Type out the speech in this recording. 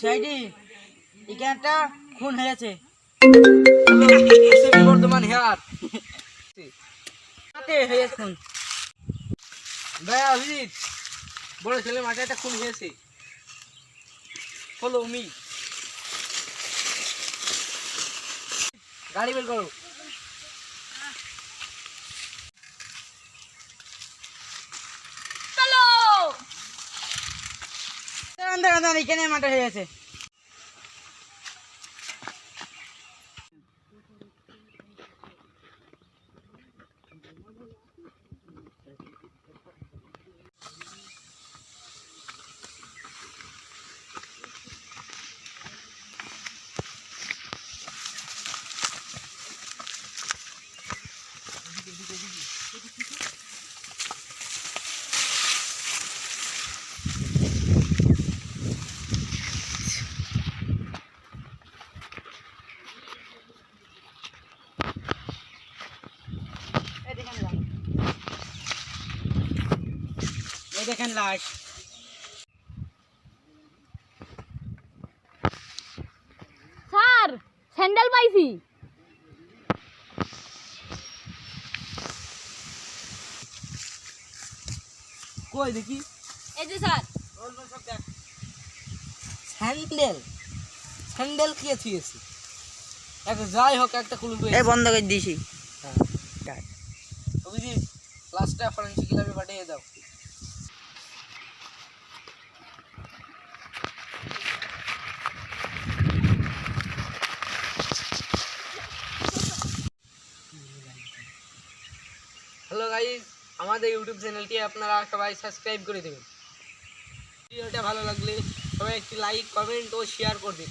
সাইডি এখানে একটা খুন হয়েছে বর্ধমান হেয়ার হাতে হয়েছে খুন। ভাই অভিজিৎ বড় ছেলে মাঠে একটা খুন হয়েছে। ফলো মি গাড়ি বের করো। দাঁড়ান দাঁড়ান এখানে মাঠে হয়ে এই দেখেন লাশ স্যার স্যান্ডেল পাইছি। কই দেখি? এই যে স্যার। স্যান্ডেল। স্যান্ডেল কে থিয়েছে? এক যাই হোক একটা খুলবে এই বন্ধ করে দিছি। অভিজিৎ ক্লাসটা ফরেন্সিক ল্যাবে পাঠিয়ে দাও। হ্যালো গাইস আমাদের ইউটিউব চ্যানেলটি আপনারা সবাই সাবস্ক্রাইব করে দেবেন ভিডিওটা ভালো লাগলে সবাই একটি লাইক কমেন্ট ও শেয়ার করবেন